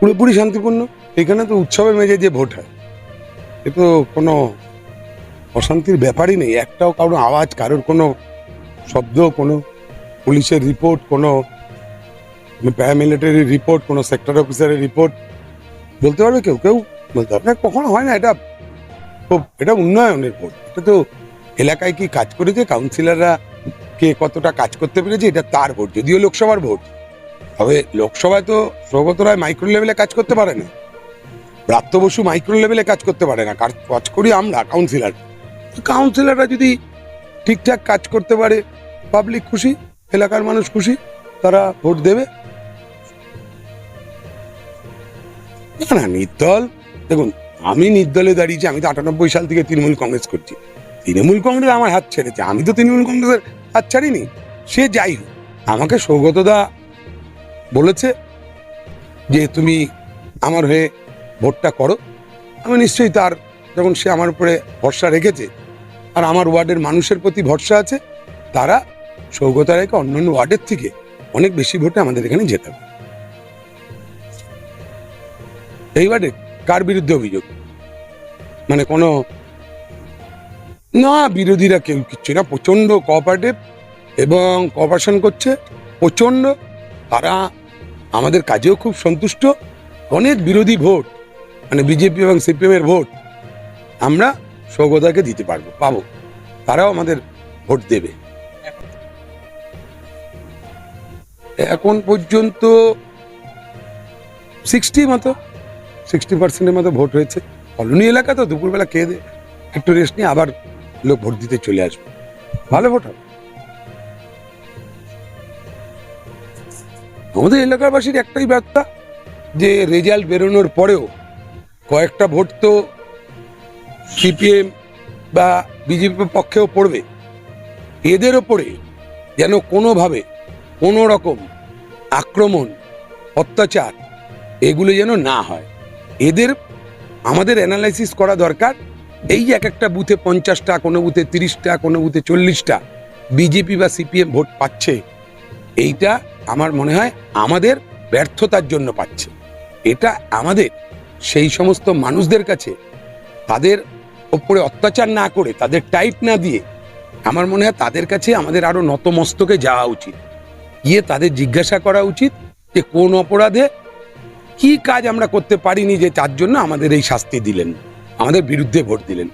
পুরোপুরি শান্তিপূর্ণ। এখানে তো উৎসবের মেজে যে ভোট হয়। এ তো কোনো অশান্তির ব্যাপারই নেই। একটাও কারোর আওয়াজ, কারোর কোনো শব্দ, কোনো পুলিশের রিপোর্ট, কোনো প্যারামিলিটারি রিপোর্ট, কোনো সেক্টর অফিসারের রিপোর্ট। বলতে পারবে কেউ? কেউ বলতে না। কখনো হয় না। এটা খুব, এটা উন্নয়নের ভোট। এটা তো এলাকায় কি কাজ করেছে? কাউন্সিলররা কে কতটা কাজ করতে পেরেছে? এটা তার ভোট। যদিও লোকসভার ভোট। তবে লোকসভায় তো সৌগত রায় মাইক্রো লেভেলে কাজ করতে পারে না। ব্রাত্য বসু মাইক্রো লেভেলে কাজ করতে পারে না। কাজ করি আমরা কাউন্সিলর কাউন্সিলররা যদি ঠিকঠাক কাজ করতে পারে পাবলিক খুশি, এলাকার মানুষ খুশি, তারা ভোট দেবে। না না, নির্দল। দেখুন, আমি নির্দলে দাঁড়িয়েছি, আমি তো আটানব্বই সাল থেকে তৃণমূল কংগ্রেস করছি। তৃণমূল কংগ্রেস আমার হাত ছেড়েছে। আমি তো তৃণমূল কংগ্রেসের হাত ছাড়িনি। সে যাই হোক, আমাকে সৌগতদা বলেছে যে তুমি আমার হয়ে ভোটটা করো। আমি নিশ্চয়ই তার যখন সে আমার উপরে ভরসা রেখেছে আর আমার ওয়ার্ডের মানুষের প্রতি ভরসা আছে, তারা সৌগত রায়কে অন্যান্য ওয়ার্ডের থেকে অনেক বেশি ভোটে আমাদের এখানে জেতাবে। এই ওয়ার্ডে কার বিরুদ্ধে অভিযোগ? মানে কোনো না, বিরোধীরা কেউ কিচ্ছু না, প্রচণ্ড কোঅপারেটিভ এবং কোঅপারেশন করছে, প্রচণ্ড তারা আমাদের কাজেও খুব সন্তুষ্ট। অনেক বিরোধী ভোট মানে বিজেপি এবং সিপিএম এর ভোট আমরা সৌগতাকে দিতে পারব, পাবো। তারাও আমাদের ভোট দেবে। এখন পর্যন্ত সিক্সটি মতো সিক্সটি পার্সেন্টের মতো ভোট হয়েছে। কলোনি এলাকা তো দুপুরবেলা খেয়ে একটু রেস্ট নিয়ে আবার লোক ভোট দিতে চলে আসবে। ভালো ভোট হবে। আমাদের এলাকাবাসীর একটাই বার্তা যে রেজাল্ট বেরোনোর পরেও কয়েকটা ভোট তো সিপিএম বা বিজেপির পক্ষেও পড়বে। এদের ওপরে যেন কোনোভাবে কোনো রকম আক্রমণ, অত্যাচার এগুলো যেন না হয়। এদের, আমাদের অ্যানালাইসিস করা দরকার। এই এক একটা বুথে পঞ্চাশটা, কোনো বুথে তিরিশটা, কোনো বুথে চল্লিশটা বিজেপি বা সিপিএম ভোট পাচ্ছে, এইটা আমার মনে হয় আমাদের ব্যর্থতার জন্য পাচ্ছে। এটা আমাদের, সেই সমস্ত মানুষদের কাছে তাদের ওপরে অত্যাচার না করে, তাদের টাইট না দিয়ে আমার মনে হয় তাদের কাছে আমাদের আরও নতমস্তকে যাওয়া উচিত। গিয়ে তাদের জিজ্ঞাসা করা উচিত যে কোন অপরাধে কি কাজ আমরা করতে পারিনি যে তার জন্য আমাদের এই শাস্তি দিলেন, আমাদের বিরুদ্ধে ভোট দিলেন।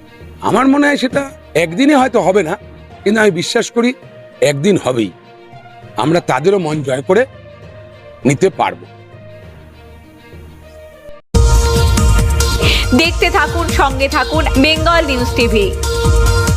আমার মনে হয় সেটা একদিনে হয়তো হবে না, কিন্তু আমি বিশ্বাস করি একদিন হবেই। আমরা তাদেরও মন জয় করে নিতে পারব। দেখতে থাকুন সঙ্গে থাকুন বেঙ্গল নিউজ টিভি।